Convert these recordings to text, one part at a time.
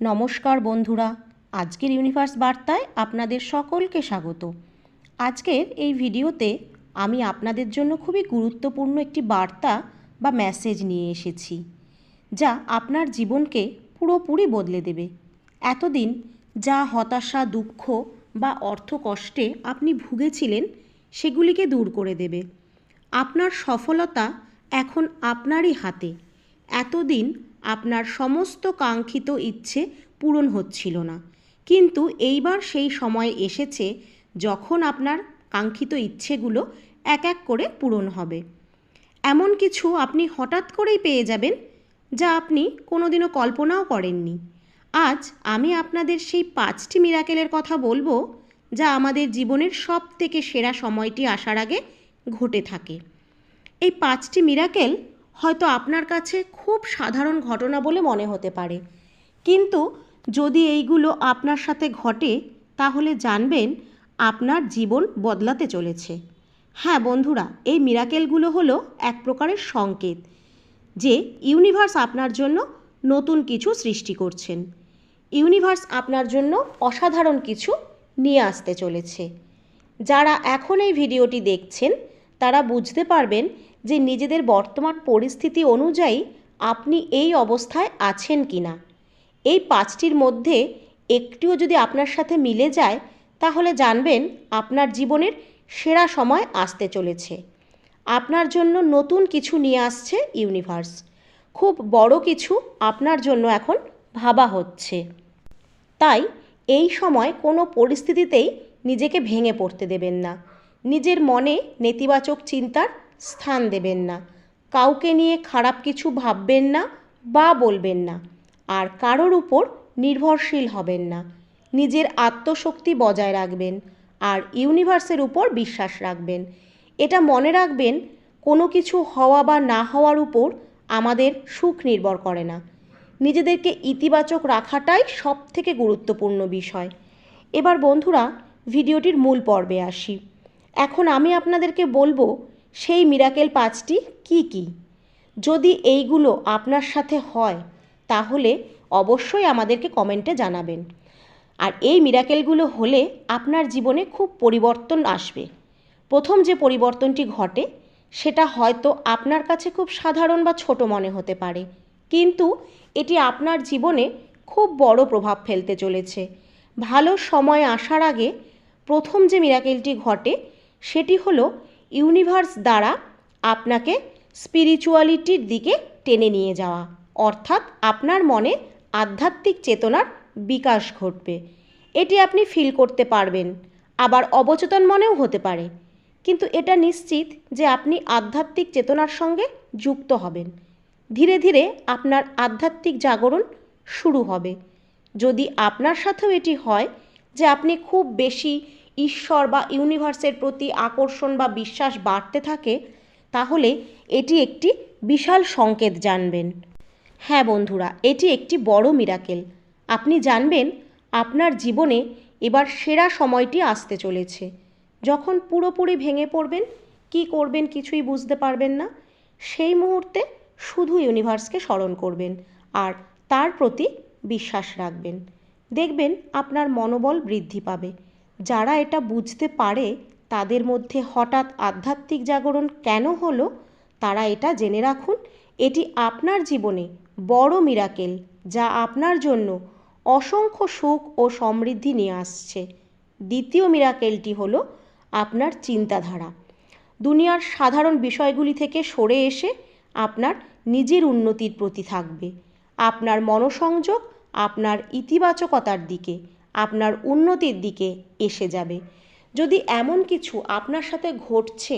নমস্কার বন্ধুরা, আজকের ইউনিভার্স বার্তায় আপনাদের সকলকে স্বাগত। আজকের এই ভিডিওতে আমি আপনাদের জন্য খুবই গুরুত্বপূর্ণ একটি বার্তা বা মেসেজ নিয়ে এসেছি, যা আপনার জীবনকে পুরোপুরি বদলে দেবে। এতদিন যা হতাশা, দুঃখ বা অর্থকষ্টে আপনি ভুগেছিলেন, সেগুলিকে দূর করে দেবে। আপনার সফলতা এখন আপনারই হাতে। এতদিন আপনার সমস্ত কাঙ্ক্ষিত ইচ্ছে পূরণ হচ্ছিল না। কিন্তু এইবার সেই সময় এসেছে যখন আপনার কাঙ্ক্ষিত ইচ্ছেগুলো এক এক করে পূরণ হবে। এমন কিছু আপনি হঠাৎ করেই পেয়ে যাবেন যা আপনি কোনোদিনও কল্পনাও করেননি। আজ আমি আপনাদের সেই পাঁচটি মিরাকেলের কথা বলব যা আমাদের জীবনের সব থেকে সেরা সময়টি আসার আগে ঘটে থাকে। এই পাঁচটি মিরাকেল হয়তো আপনার কাছে খুব সাধারণ ঘটনা বলে মনে হতে পারে। কিন্তু যদি এইগুলো আপনার সাথে ঘটে, তাহলে জানবেন আপনার জীবন বদলাতে চলেছে। হ্যাঁ বন্ধুরা, এই মিরাকেলগুলো হলো এক প্রকারের সংকেত যে ইউনিভার্স আপনার জন্য নতুন কিছু সৃষ্টি করছেন। ইউনিভার্স আপনার জন্য অসাধারণ কিছু নিয়ে আসতে চলেছে। যারা এখন এই ভিডিওটি দেখছেন, তারা বুঝতে পারবেন যে নিজেদের বর্তমান পরিস্থিতি অনুযায়ী আপনি এই অবস্থায় আছেন কি না এই পাঁচটির মধ্যে একটিও যদি আপনার সাথে মিলে যায়, তাহলে জানবেন আপনার জীবনের সেরা সময় আসতে চলেছে। আপনার জন্য নতুন কিছু নিয়ে আসছে ইউনিভার্স। খুব বড় কিছু আপনার জন্য এখন ভাবা হচ্ছে। তাই এই সময় কোনো পরিস্থিতিতেই নিজেকে ভেঙে পড়তে দেবেন না। নিজের মনে নেতিবাচক চিন্তার স্থান দেবেন না। কাউকে নিয়ে খারাপ কিছু ভাববেন না বা বলবেন না। আর কারোর উপর নির্ভরশীল হবেন না। নিজের আত্মশক্তি বজায় রাখবেন আর ইউনিভার্সের উপর বিশ্বাস রাখবেন। এটা মনে রাখবেন, কোনো কিছু হওয়া বা না হওয়ার উপর আমাদের সুখ নির্ভর করে না। নিজেদেরকে ইতিবাচক রাখাটাই সব থেকে গুরুত্বপূর্ণ বিষয়। এবার বন্ধুরা, ভিডিওটির মূল পর্বে আসি। এখন আমি আপনাদেরকে বলব সেই মিরাকেল পাঁচটি কি কি? যদি এইগুলো আপনার সাথে হয়, তাহলে অবশ্যই আমাদেরকে কমেন্টে জানাবেন। আর এই মিরাকেলগুলো হলে আপনার জীবনে খুব পরিবর্তন আসবে। প্রথম যে পরিবর্তনটি ঘটে, সেটা হয়তো আপনার কাছে খুব সাধারণ বা ছোট মনে হতে পারে। কিন্তু এটি আপনার জীবনে খুব বড় প্রভাব ফেলতে চলেছে। ভালো সময় আসার আগে প্রথম যে মিরাকেলটি ঘটে, সেটি হলো ইউনিভার্স দ্বারা আপনাকে স্পিরিচুয়ালিটির দিকে টেনে নিয়ে যাওয়া। অর্থাৎ আপনার মনে আধ্যাত্মিক চেতনার বিকাশ ঘটবে। এটি আপনি ফিল করতে পারবেন, আবার অবচেতন মনেও হতে পারে। কিন্তু এটা নিশ্চিত যে আপনি আধ্যাত্মিক চেতনার সঙ্গে যুক্ত হবেন। ধীরে ধীরে আপনার আধ্যাত্মিক জাগরণ শুরু হবে। যদি আপনার সাথেও এটি হয় যে আপনি খুব বেশি ঈশ্বর বা ইউনিভার্সের প্রতি আকর্ষণ বা বিশ্বাস বাড়তে থাকে, তাহলে এটি একটি বিশাল সংকেত জানবেন। হ্যাঁ বন্ধুরা, এটি একটি বড় মিরাকেল আপনি জানবেন, আপনার জীবনে এবার সেরা সময়টি আসতে চলেছে। যখন পুরোপুরি ভেঙে পড়বেন, কি করবেন কিছুই বুঝতে পারবেন না, সেই মুহূর্তে শুধু ইউনিভার্সকে স্মরণ করবেন আর তার প্রতি বিশ্বাস রাখবেন। দেখবেন আপনার মনোবল বৃদ্ধি পাবে। যারা এটা বুঝতে পারে, তাদের মধ্যে হঠাৎ আধ্যাত্মিক জাগরণ কেন হলো, তারা এটা জেনে রাখুন। এটি আপনার জীবনে বড় মিরাকেল যা আপনার জন্য অসংখ্য সুখ ও সমৃদ্ধি নিয়ে আসছে। দ্বিতীয় মিরাকেলটি হল আপনার চিন্তাধারা। দুনিয়ার সাধারণ বিষয়গুলি থেকে সরে এসে আপনার নিজের উন্নতির প্রতি থাকবে। আপনার মনোসংযোগ আপনার ইতিবাচকতার দিকে আপনার উন্নতির দিকে এসে যাবে। যদি এমন কিছু আপনার সাথে ঘটছে,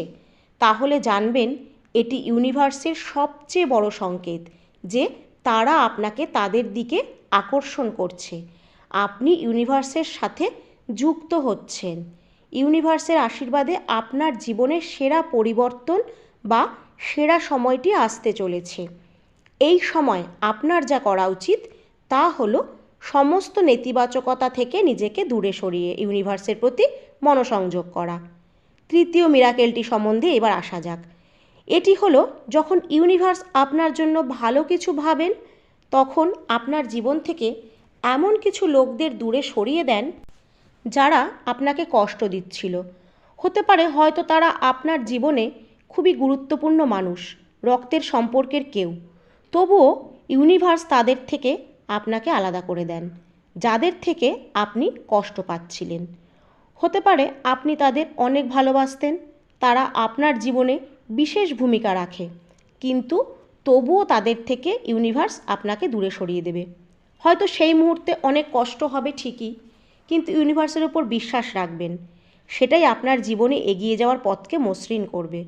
তাহলে জানবেন এটি ইউনিভার্সের সবচেয়ে বড় সংকেত যে তারা আপনাকে তাদের দিকে আকর্ষণ করছে। আপনি ইউনিভার্সের সাথে যুক্ত হচ্ছেন। ইউনিভার্সের আশীর্বাদে আপনার জীবনের সেরা পরিবর্তন বা সেরা সময়টি আসতে চলেছে। এই সময় আপনার যা করা উচিত তা হলো সমস্ত নেতিবাচকতা থেকে নিজেকে দূরে সরিয়ে ইউনিভার্সের প্রতি মনোসংযোগ করা। তৃতীয় মিরাকেলটি সম্বন্ধে এবার আসা যাক। এটি হলো, যখন ইউনিভার্স আপনার জন্য ভালো কিছু ভাবেন, তখন আপনার জীবন থেকে এমন কিছু লোকদের দূরে সরিয়ে দেন, যারা আপনাকে কষ্ট দিচ্ছিল। হতে পারে হয়তো তারা আপনার জীবনে খুবই গুরুত্বপূর্ণ মানুষ, রক্তের সম্পর্কের কেউ। তবুও ইউনিভার্স তাদের থেকে আপনাকে আলাদা করে দেন, যাদের থেকে আপনি কষ্ট পাচ্ছিলেন। হতে পারে আপনি তাদের অনেক ভালোবাসতেন, তারা আপনার জীবনে বিশেষ ভূমিকা রাখে, কিন্তু তবুও তাদের থেকে ইউনিভার্স আপনাকে দূরে সরিয়ে দেবে। হয়তো সেই মুহূর্তে অনেক কষ্ট হবে ঠিকই, কিন্তু ইউনিভার্সের ওপর বিশ্বাস রাখবেন, সেটাই আপনার জীবনে এগিয়ে যাওয়ার পথকে মসৃণ করবে।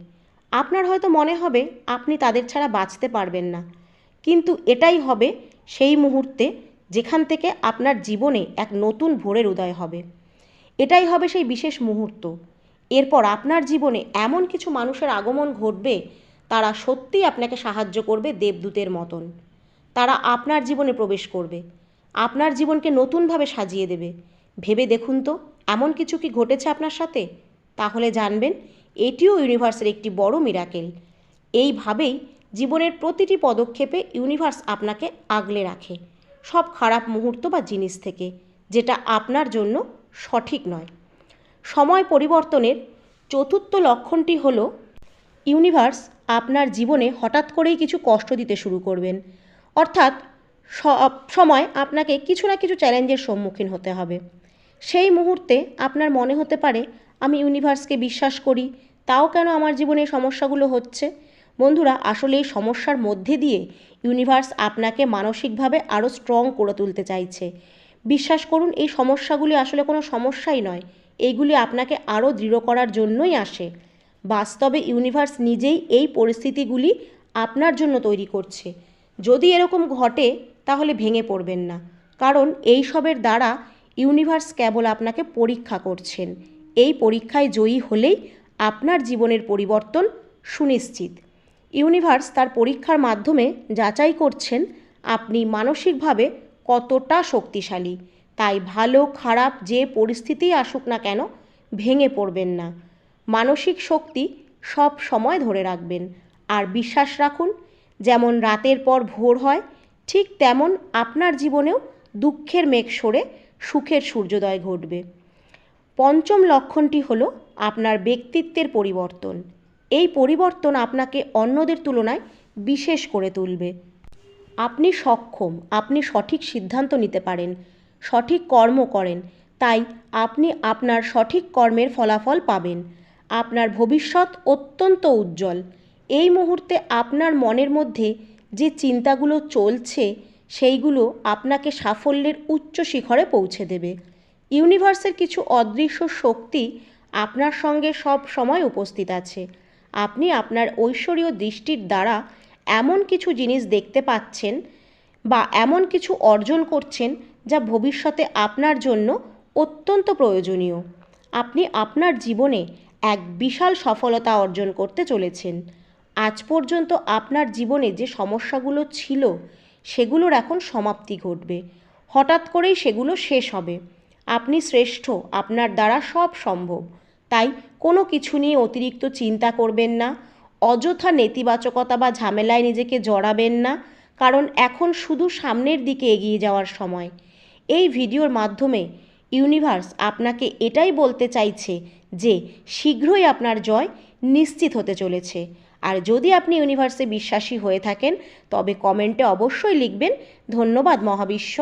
আপনার হয়তো মনে হবে, আপনি তাদের ছাড়া বাঁচতে পারবেন না, কিন্তু এটাই হবে সেই মুহূর্তে যেখান থেকে আপনার জীবনে এক নতুন ভোরের উদয় হবে। এটাই হবে সেই বিশেষ মুহূর্ত। এরপর আপনার জীবনে এমন কিছু মানুষের আগমন ঘটবে, তারা সত্যিই আপনাকে সাহায্য করবে দেবদূতের মতন। তারা আপনার জীবনে প্রবেশ করবে। আপনার জীবনকে নতুনভাবে সাজিয়ে দেবে। ভেবে দেখুন তো, এমন কিছু কি ঘটেছে আপনার সাথে? তাহলে জানবেন, এটিও ইউনিভার্সের একটি বড় মিরাকেল এইভাবেই জীবনের প্রতিটি পদক্ষেপে ইউনিভার্স আপনাকে আগলে রাখে। সব খারাপ মুহূর্ত বা জিনিস থেকে, যেটা আপনার জন্য সঠিক নয়। সময় পরিবর্তনের চতুর্থ লক্ষণটি হল ইউনিভার্স আপনার জীবনে হঠাৎ করেই কিছু কষ্ট দিতে শুরু করবেন। অর্থাৎ সব সময় আপনাকে কিছু না কিছু চ্যালেঞ্জের সম্মুখীন হতে হবে। সেই মুহূর্তে আপনার মনে হতে পারে, আমি ইউনিভার্সকে বিশ্বাস করি, তাও কেন আমার জীবনে সমস্যাগুলো হচ্ছে? বন্ধুরা, আসলে এই সমস্যার মধ্যে দিয়ে ইউনিভার্স আপনাকে মানসিকভাবে আরও স্ট্রং করে তুলতে চাইছে। বিশ্বাস করুন, এই সমস্যাগুলি আসলে কোনো সমস্যাই নয়। এইগুলি আপনাকে আরও দৃঢ় করার জন্যই আসে। বাস্তবে ইউনিভার্স নিজেই এই পরিস্থিতিগুলি আপনার জন্য তৈরি করছে। যদি এরকম ঘটে, তাহলে ভেঙে পড়বেন না। কারণ এই সবের দ্বারা ইউনিভার্স কেবল আপনাকে পরীক্ষা করছেন। এই পরীক্ষায় জয়ী হলেই আপনার জীবনের পরিবর্তন সুনিশ্চিত। ইউনিভার্স তার পরীক্ষার মাধ্যমে যাচাই করছেন আপনি মানসিকভাবে কতটা শক্তিশালী। তাই ভালো, খারাপ, যে পরিস্থিতিই আসুক না কেন, ভেঙে পড়বেন না। মানসিক শক্তি সব সময় ধরে রাখবেন। আর বিশ্বাস রাখুন, যেমন রাতের পর ভোর হয়, ঠিক তেমন আপনার জীবনেও দুঃখের মেঘ সরে সুখের সূর্যোদয় ঘটবে। পঞ্চম লক্ষণটি হলো আপনার ব্যক্তিত্বের পরিবর্তন। এই পরিবর্তন আপনাকে অন্যদের তুলনায় বিশেষ করে তুলবে। আপনি সক্ষম, আপনি সঠিক সিদ্ধান্ত নিতে পারেন, সঠিক কর্ম করেন, তাই আপনি আপনার সঠিক কর্মের ফলাফল পাবেন। আপনার ভবিষ্যৎ অত্যন্ত উজ্জ্বল। এই মুহূর্তে আপনার মনের মধ্যে যে চিন্তাগুলো চলছে, সেইগুলো আপনাকে সাফল্যের উচ্চ শিখরে পৌঁছে দেবে। ইউনিভার্সের কিছু অদৃশ্য শক্তি আপনার সঙ্গে সব সময় উপস্থিত আছে। আপনি আপনার ঐশ্বরীয় দৃষ্টির দ্বারা এমন কিছু জিনিস দেখতে পাচ্ছেন বা এমন কিছু অর্জন করছেন যা ভবিষ্যতে আপনার জন্য অত্যন্ত প্রয়োজনীয়। আপনি আপনার জীবনে এক বিশাল সফলতা অর্জন করতে চলেছেন। আজ পর্যন্ত আপনার জীবনে যে সমস্যাগুলো ছিল, সেগুলোর এখন সমাপ্তি ঘটবে। হঠাৎ করেই সেগুলো শেষ হবে। আপনি শ্রেষ্ঠ, আপনার দ্বারা সব সম্ভব। তাই কোনো কিছু নিয়ে অতিরিক্ত চিন্তা করবেন না। অযথা নেতিবাচকতা বা ঝামেলায় নিজেকে জড়াবেন না, কারণ এখন শুধু সামনের দিকে এগিয়ে যাওয়ার সময়। এই ভিডিওর মাধ্যমে ইউনিভার্স আপনাকে এটাই বলতে চাইছে যে শীঘ্রই আপনার জয় নিশ্চিত হতে চলেছে। আর যদি আপনি ইউনিভার্সে বিশ্বাসী হয়ে থাকেন, তবে কমেন্টে অবশ্যই লিখবেন, ধন্যবাদ মহাবিশ্ব।